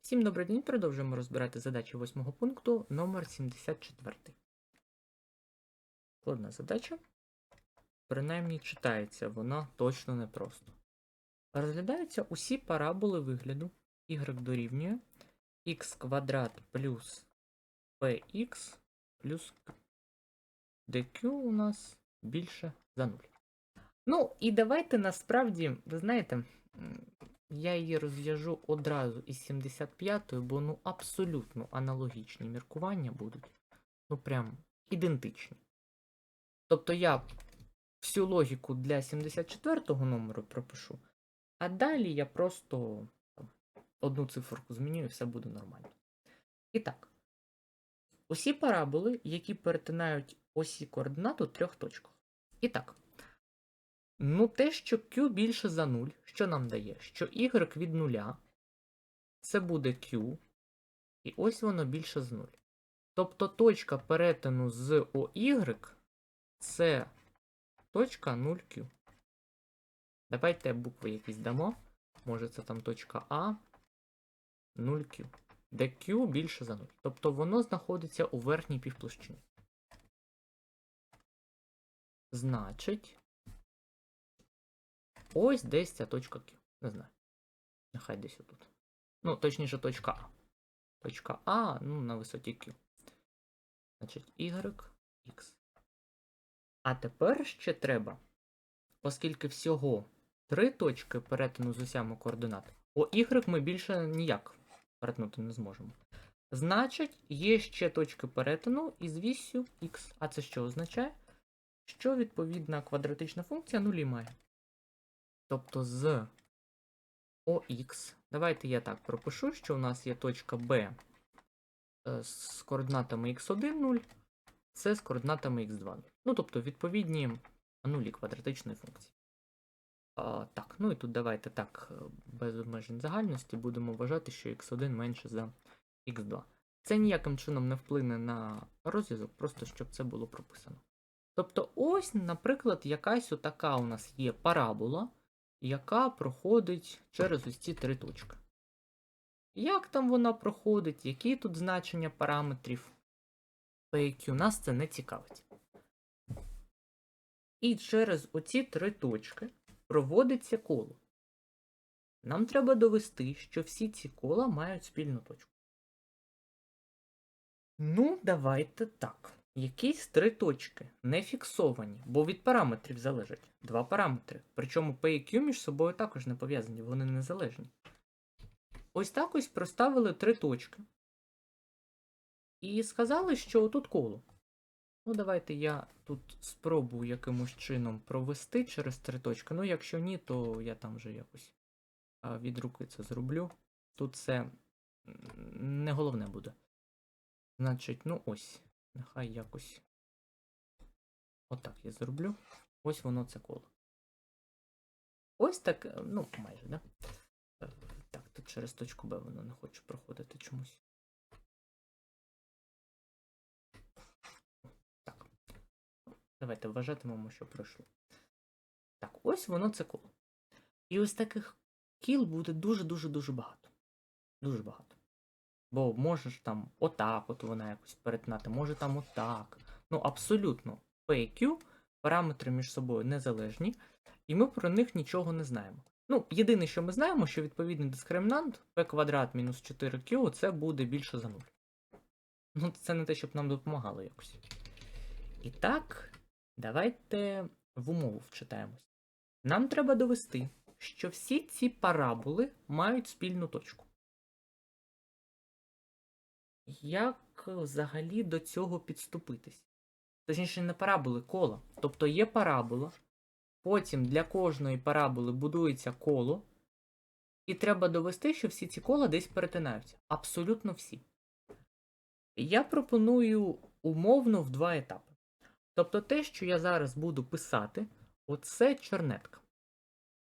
Всім добрий день, продовжуємо розбирати задачі восьмого пункту номер 74. Складна задача. Принаймні читається вона точно непросто. Розглядаються усі параболи вигляду y дорівнює x квадрат плюс px плюс q, де q у нас більше за 0. Ну, і давайте насправді, ви знаєте, я її розв'яжу одразу із 75-ї, бо ну абсолютно аналогічні міркування будуть. Ну прям ідентичні. Тобто я всю логіку для 74-го номеру пропишу, а далі я просто одну циферку зміню і все буде нормально. І так, усі параболи, які перетинають осі координат у трьох точках. І так. Ну, те, що Q більше за 0, що нам дає? Що y від нуля це буде Q, і ось воно більше з 0. Тобто точка перетину з OY це точка 0Q. Давайте букви якісь дамо. Може це там точка А 0Q. Де Q більше за 0. Тобто воно знаходиться у верхній півплощині. Значить. Ось десь ця точка Q. Не знаю. Нехай десь отут. Ну, точніше, точка А. Точка А, ну, на висоті Q. Значить, Y, X. А тепер ще треба, оскільки всього три точки перетину з усями координат, о Y ми більше ніяк перетнути не зможемо. Значить, є ще точки перетину із вісю X. А це що означає? Що відповідна квадратична функція нулі має. Тобто з OX. Давайте я так пропишу, що у нас є точка B е, з координатами x1 0, це з координатами x2 0. Ну, тобто, відповідні нулі квадратичної функції. А, так, ну і тут давайте так, е, без обмежень загальності будемо вважати, що x1 менше за x2. Це ніяким чином не вплине на розв'язок, просто щоб це було прописано. Тобто, ось, наприклад, якась отака у нас є парабола, яка проходить через ось ці три точки. Як там вона проходить, які тут значення параметрів PQ, нас це не цікавить. І через оці три точки проводиться коло. Нам треба довести, що всі ці кола мають спільну точку. Ну, давайте так. Якісь три точки не фіксовані, бо від параметрів залежать два параметри. Причому P і Q між собою також не пов'язані, вони незалежні. Ось так ось проставили три точки. І сказали, що тут коло. Ну, давайте я тут спробую якимось чином провести через три точки. Ну, якщо ні, то я там вже якось від руки це зроблю. Тут це не головне буде. Значить, ну ось. Нехай якось. Отак я зроблю. Ось воно це коло. Ось так, е, ну, майже, да? Е, Так, тут через точку Б воно не хоче проходити чомусь. Так. Давайте вважатимемо, що пройшло. Так, ось воно це коло. І ось таких кіл буде дуже-дуже-дуже багато. Дуже багато. Бо можеш там отак, от вона якось перетинати, може там отак. Ну, абсолютно. P і Q параметри між собою незалежні, і ми про них нічого не знаємо. Ну, єдине, що ми знаємо, що відповідний дискримінант p квадрат мінус 4q це буде більше за 0. Ну, це не те, щоб нам допомагало якось. І так, давайте в умову вчитаємось. Нам треба довести, що всі ці параболи мають спільну точку. Як взагалі до цього підступитись? Точніше, не параболи, кола. Тобто є парабола, потім для кожної параболи будується коло, і треба довести, що всі ці кола десь перетинаються. Абсолютно всі. Я пропоную умовно в два етапи. Тобто те, що я зараз буду писати, оце чернетка.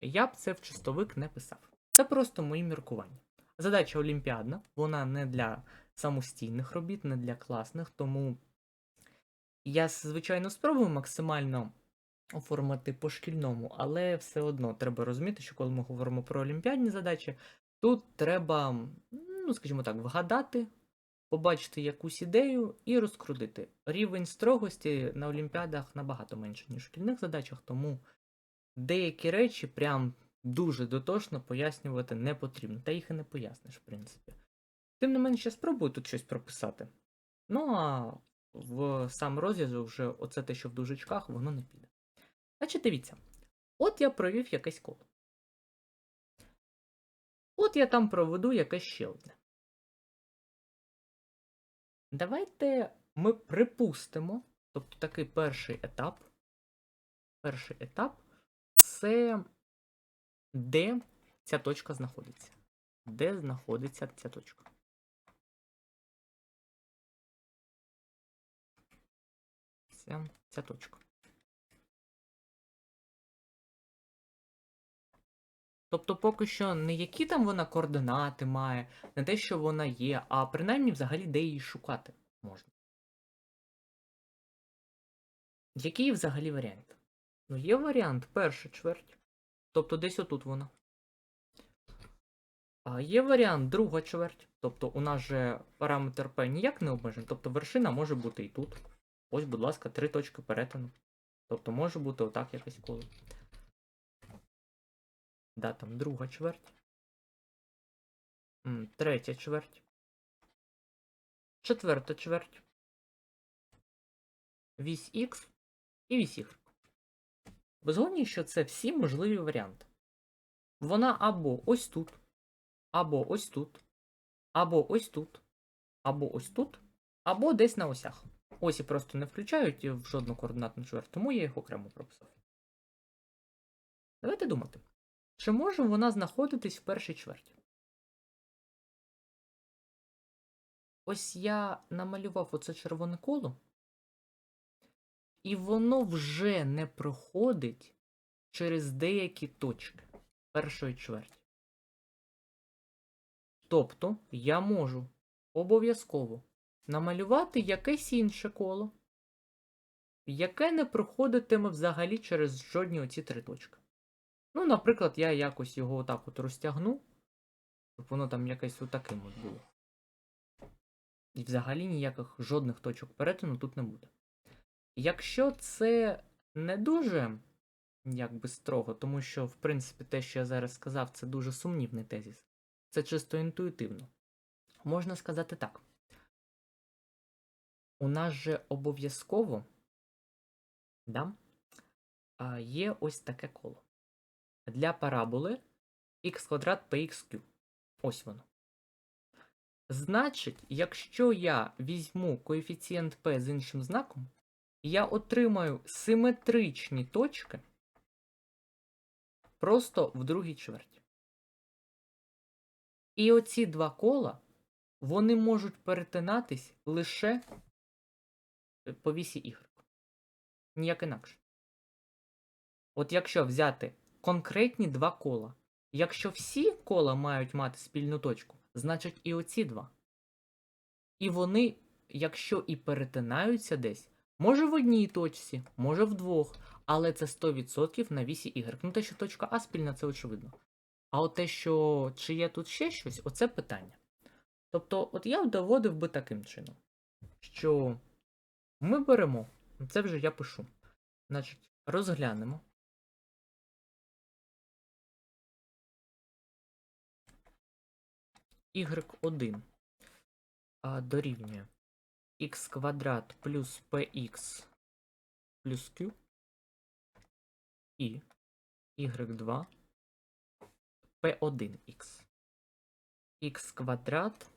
Я б це в чистовик не писав. Це просто мої міркування. Задача олімпіадна, вона не для самостійних робіт, не для класних, тому я, звичайно, спробую максимально оформити по шкільному, але все одно треба розуміти, що коли ми говоримо про олімпіадні задачі, тут треба ну, скажімо так, вгадати, побачити якусь ідею і розкрутити. Рівень строгості на Олімпіадах набагато менше, ніж в шкільних задачах, тому деякі речі прям дуже дотошно пояснювати не потрібно, та їх і не поясниш, в принципі. Тим не менше, спробую тут щось прописати. Ну а в сам розв'язок вже оце те, що в дужечках, воно не піде. Значить, дивіться, от я провів якесь коло. От я там проведу якесь ще одне. Давайте ми припустимо, тобто такий перший етап. Перший етап це де ця точка знаходиться. Де знаходиться ця точка? Це ця точка. Тобто поки що не які там вона координати має, не те, що вона є, а принаймні взагалі де її шукати можна. Який взагалі варіант? Ну, є варіант перша чверть. Тобто десь отут вона. А є варіант друга чверть. Тобто у нас же параметр P ніяк не обмежений. Тобто вершина може бути і тут. Ось, будь ласка, три точки перетину. Тобто може бути отак якесь коло. Да, там друга чверть. М, Третя чверть. Четверта чверть. Вісь Х і вісь Y. Ви згодні, що це всі можливі варіанти. Вона або ось тут, або ось тут, або ось тут, або ось тут, або десь на осях. Осі просто не включають в жодну координатну чверть, тому я їх окремо прописав. Давайте думати. Чи може вона знаходитись в першій чверті? Ось я намалював оце червоне коло, і воно вже не проходить через деякі точки першої чверті. Тобто я можу обов'язково намалювати якесь інше коло, яке не проходитиме взагалі через жодні оці три точки. Ну, наприклад, я якось його отак от розтягну, щоб воно там якесь отаким от було. І взагалі ніяких жодних точок перетину тут не буде. Якщо це не дуже якби строго, тому що, в принципі, те, що я зараз сказав, це дуже сумнівний тезіс. Це чисто інтуїтивно. Можна сказати так. У нас же обов'язково да, є ось таке коло. Для параболи x квадрат pxq. Ось воно. Значить, якщо я візьму коефіцієнт p з іншим знаком, я отримаю симетричні точки просто в другій чверті. І оці два кола, вони можуть перетинатись лише по вісі y. Ніяк інакше. От якщо взяти конкретні два кола, якщо всі кола мають мати спільну точку, значить і оці два. І вони, якщо і перетинаються десь, може в одній точці, може в двох, але це 100% на вісі y. Ну те, що точка А спільна, це очевидно. А от те, що чи є тут ще щось, оце питання. Тобто, от я доводив би таким чином, що ми беремо, це вже я пишу. Значить, розглянемо. y1 а, дорівнює x квадрат плюс px плюс q і y2 p1x x квадрат.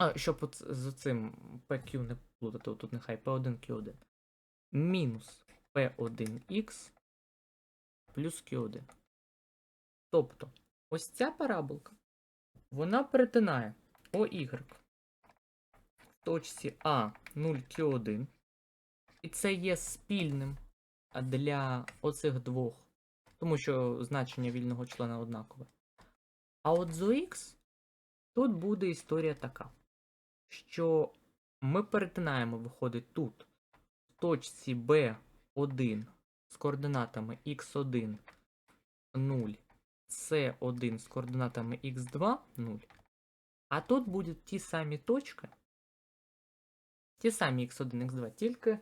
А, щоб от з цим pq не плутати, тут нехай p1q1 мінус p1x плюс q1. Тобто, ось ця параболка вона перетинає OY в точці А 0Q1. І це є спільним для оцих двох, тому що значення вільного члена однакове. А от з OX тут буде історія така, що ми перетинаємо, виходить, тут в точці B1 з координатами x1 0 С1 з координатами x2 0 А тут будуть ті самі точки, ті самі x1, x2, тільки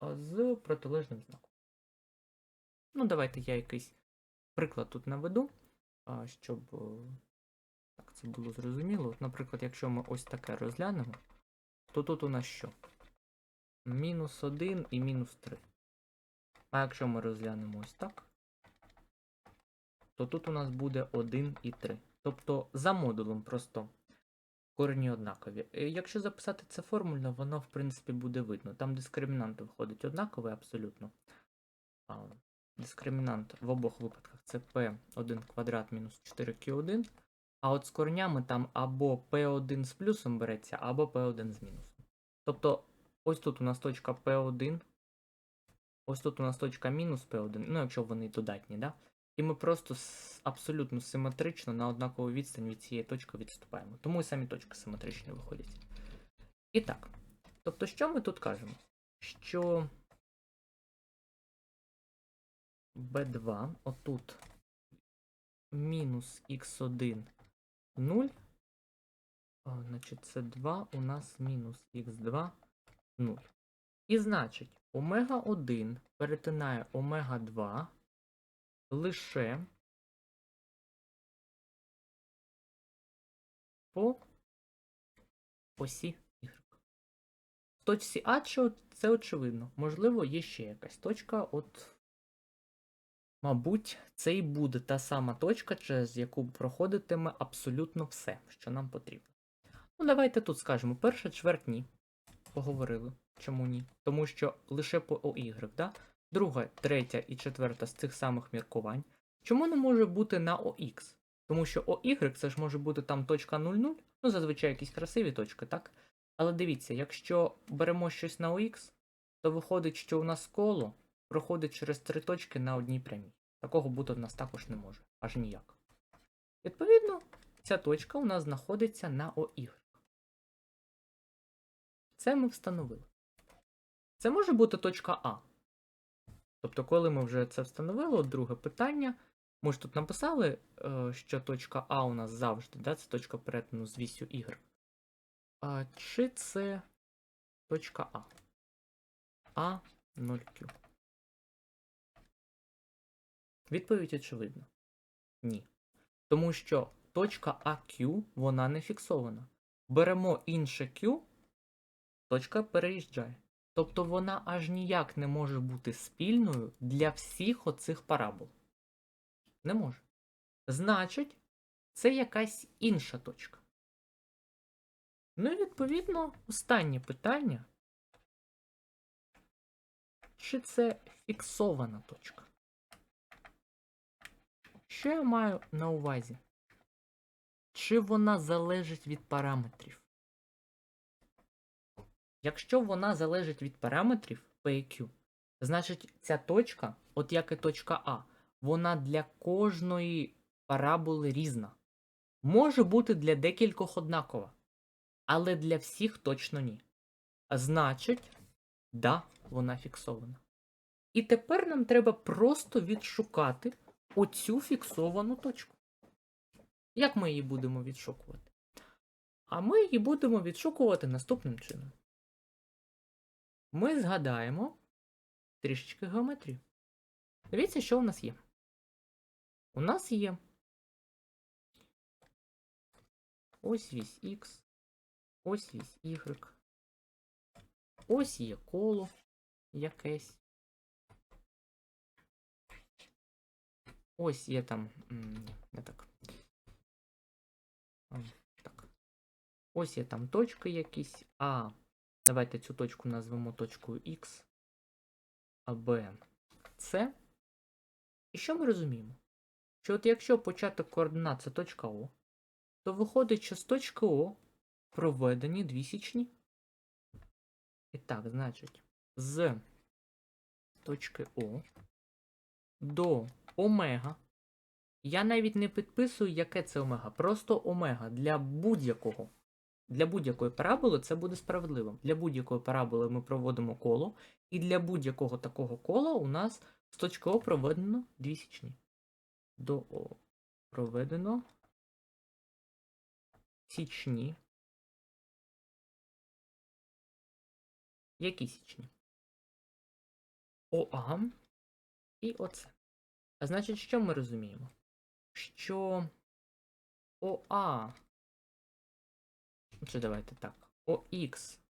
з протилежним знаком. Ну, давайте я якийсь приклад тут наведу, щоб е, це було зрозуміло. От, наприклад, якщо ми ось таке розглянемо, то тут у нас що? Мінус 1 і мінус 3. А якщо ми розглянемо ось так, то тут у нас буде 1 і 3. Тобто за модулем просто корені однакові. Е, Якщо записати це формульно, воно в принципі буде видно. Там дискримінант виходить однаковий абсолютно. Дискримінант в обох випадках це p1 квадрат мінус 4q1. А от з коренями там або p1 з плюсом береться, або p1 з мінусом. Тобто, ось тут у нас точка p1, ось тут у нас точка мінус p1, ну якщо вони додатні, да? І ми просто абсолютно симетрично на однакову відстань від цієї точки відступаємо. Тому і самі точки симетричні виходять. І так. Тобто, що ми тут кажемо? Що b2, отут мінус x1 0. А, значить, це 2 у нас мінус х2 0. І значить, омега 1 перетинає омега 2 лише по осі y. В точці А це очевидно. Можливо, є ще якась точка, от. Мабуть, це і буде та сама точка, через яку проходитиме абсолютно все, що нам потрібно. Ну, давайте тут скажемо: перша чверть ні. Поговорили. Чому ні? Тому що лише по OY, да? Друга, третя і четверта з цих самих міркувань. Чому не може бути на OX? Тому що OY це ж може бути там точка 0,0, ну зазвичай якісь красиві точки, так? Але дивіться, якщо беремо щось на OX, то виходить, що у нас коло проходить через три точки на одній прямій. Такого бути в нас також не може, аж ніяк. Відповідно, ця точка у нас знаходиться на OY. Це ми встановили. Це може бути точка А. Тобто, коли ми вже це встановили, от друге питання. Ми ж тут написали, е, що точка А у нас завжди, да, це точка перетину з вісю Y. Чи це точка А? А 0Q. Відповідь очевидна. Ні. Тому що точка AQ, вона не фіксована. Беремо інше Q, точка переїжджає. Тобто вона аж ніяк не може бути спільною для всіх оцих парабол. Не може. Значить, це якась інша точка. Ну і відповідно, останнє питання. Чи це фіксована точка? Що я маю на увазі? Чи вона залежить від параметрів? Якщо вона залежить від параметрів P і Q, значить ця точка, от як і точка А, вона для кожної параболи різна. Може бути для декількох однакова, але для всіх точно ні. Значить, да, вона фіксована. І тепер нам треба просто відшукати оцю фіксовану точку. Як ми її будемо відшукувати? А ми її будемо відшукувати наступним чином. Ми згадаємо трішечки геометрію. Дивіться, що у нас є. У нас є ось вісь Х, ось вісь Y, ось є коло якесь. Ось є там. Не так. Так. Ось є там точки якісь. А. Давайте цю точку назвемо точкою X. А Б. С. І що ми розуміємо? Що от якщо початок координат це точка О, то виходить, що з точки О проведені дві січні. І так, значить, з точки О до омега. Я навіть не підписую, яке це омега. Просто омега для будь-якого. Для будь-якої параболи це буде справедливим. Для будь-якої параболи ми проводимо коло, і для будь-якого такого кола у нас з точки О проведено дві січні. До О проведено січні. Які січні? ОА і оце. А значить, що ми розуміємо? Що ОА. Чи давайте так. ОХ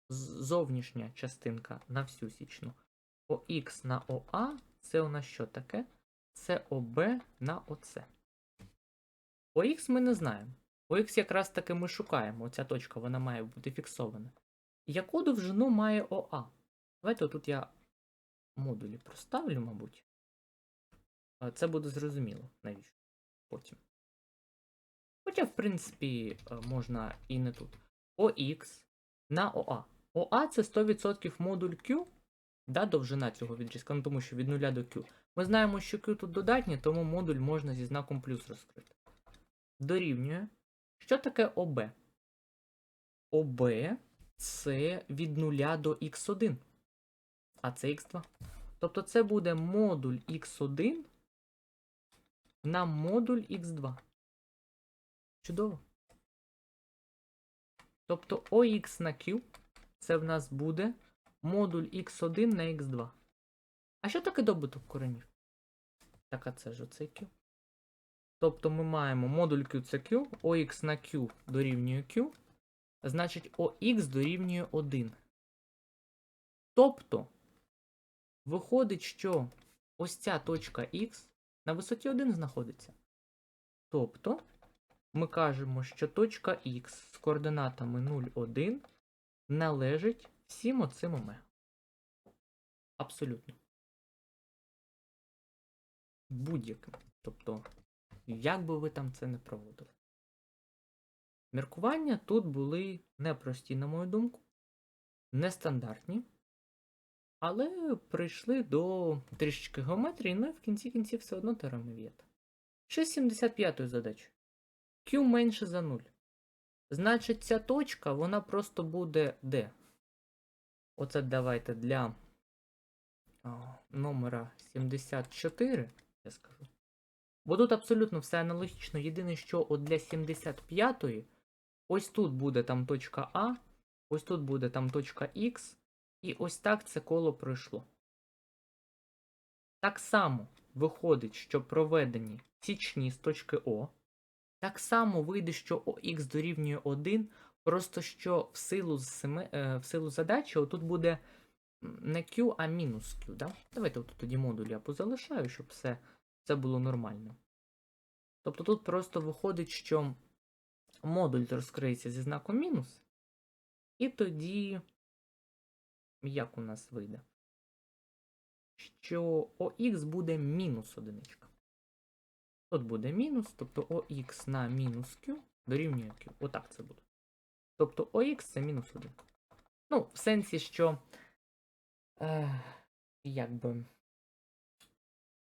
зовнішня частинка на всю січну. ОХ на ОА це у нас що таке? Це ОБ на ОЦ. ОХ ми не знаємо. ОХ якраз таки ми шукаємо. Оця точка вона має бути фіксована. Яку довжину має ОА? Давайте тут я модулі проставлю, мабуть. Це буде зрозуміло, навіщо потім. Хоча, в принципі, е, можна і не тут. OX на OA. OA це 100% модуль Q, да, довжина цього відрізка, ну тому що від 0 до Q. Ми знаємо, що Q тут додатнє, тому модуль можна зі знаком плюс розкрити. Дорівнює. Що таке ОБ? ОБ це від 0 до x1, а це x2. Тобто це буде модуль x1 на модуль x2. Чудово. Тобто OX на Q це в нас буде модуль x1 на x2. А що таке добуток коренів? Так, а це ж оцей Q. Тобто ми маємо модуль Q це Q, OX на Q дорівнює Q, значить OX дорівнює 1. Тобто, виходить, що ось ця точка X на висоті 1 знаходиться. Тобто, ми кажемо, що точка X з координатами 0, 1 належить всім оцим омегам. Абсолютно. Будь-яким. Тобто, як би ви там це не проводили. Міркування тут були непрості, на мою думку, нестандартні, але прийшли до трішечки геометрії, ну і в кінці кінців все одно теореми Вієта. 675 задачі. Q менше за 0. Значить, ця точка, вона просто буде де? Оце давайте для а, номера 74, я скажу. Бо тут абсолютно все аналогічно. Єдине, що от для 75-ї, ось тут буде там точка А, ось тут буде там точка Х, і ось так це коло пройшло. Так само виходить, що проведені січні з точки О. Так само вийде, що ОХ дорівнює 1, просто що в силу, е, в силу задачі отут буде не Q, а мінус Q. Да? Давайте отут тоді модуль я позалишаю, щоб все, все було нормально. Тобто тут просто виходить, що модуль розкриється зі знаком мінус, і тоді як у нас вийде? Що ОХ буде мінус одиничка. Тут буде мінус, тобто ОХ на мінус Q дорівнює Q. Отак це буде. Тобто ОХ це мінус 1. Ну, в сенсі, що. Е, якби.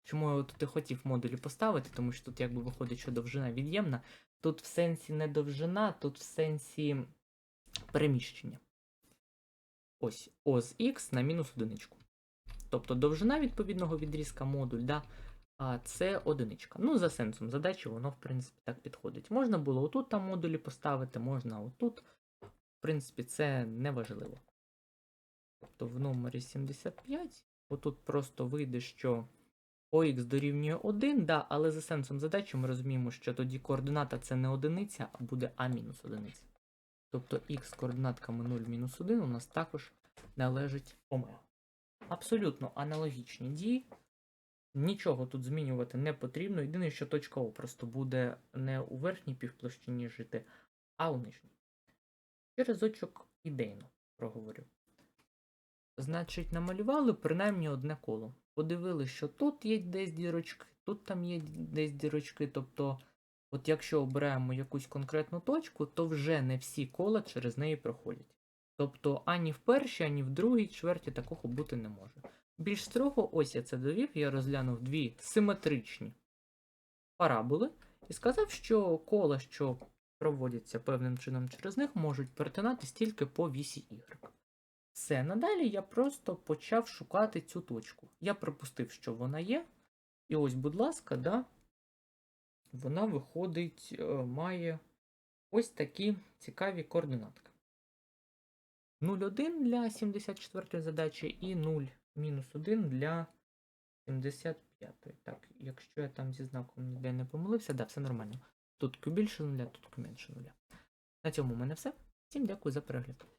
Чому я тут і хотів модулі поставити, тому що тут якби виходить, що довжина від'ємна. Тут в сенсі не довжина, тут в сенсі переміщення. Ось О Х на мінус одиничку. Тобто довжина відповідного відрізка модуль, да, а це одиничка. Ну, за сенсом задачі, воно, в принципі, так підходить. Можна було отут там модулі поставити, можна отут. В принципі, це не важливо. Тобто в номері 75, отут просто вийде, що ОХ дорівнює 1, да, але за сенсом задачі ми розуміємо, що тоді координата це не одиниця, а буде А мінус одиниця. Тобто з координатками 0 мінус 1 у нас також належить омега. Абсолютно аналогічні дії. Нічого тут змінювати не потрібно. Єдине, що точка О просто буде не у верхній півплощині жити, а у нижній. Ще разочок ідейно проговорю. Значить, намалювали принаймні одне коло. Подивилися, що тут є десь дірочки, тут там є десь дірочки. Тобто, от якщо обираємо якусь конкретну точку, то вже не всі кола через неї проходять. Тобто ані в першій, ані в другій чверті такого бути не може. Більш строго, ось я це довів, я розглянув дві симетричні параболи і сказав, що кола, що проводяться певним чином через них, можуть перетинатись тільки по вісі Y. Все, надалі я просто почав шукати цю точку. Я припустив, що вона є. І ось, будь ласка, да, вона виходить, е, має ось такі цікаві координатки. 0,1 для 74 задачі і 0 мінус 1 для 75. Так, якщо я там зі знаком ніде не помилився, да, все нормально. Тут Q більше нуля, тут Q менше нуля. На цьому у мене все. Всім дякую за перегляд.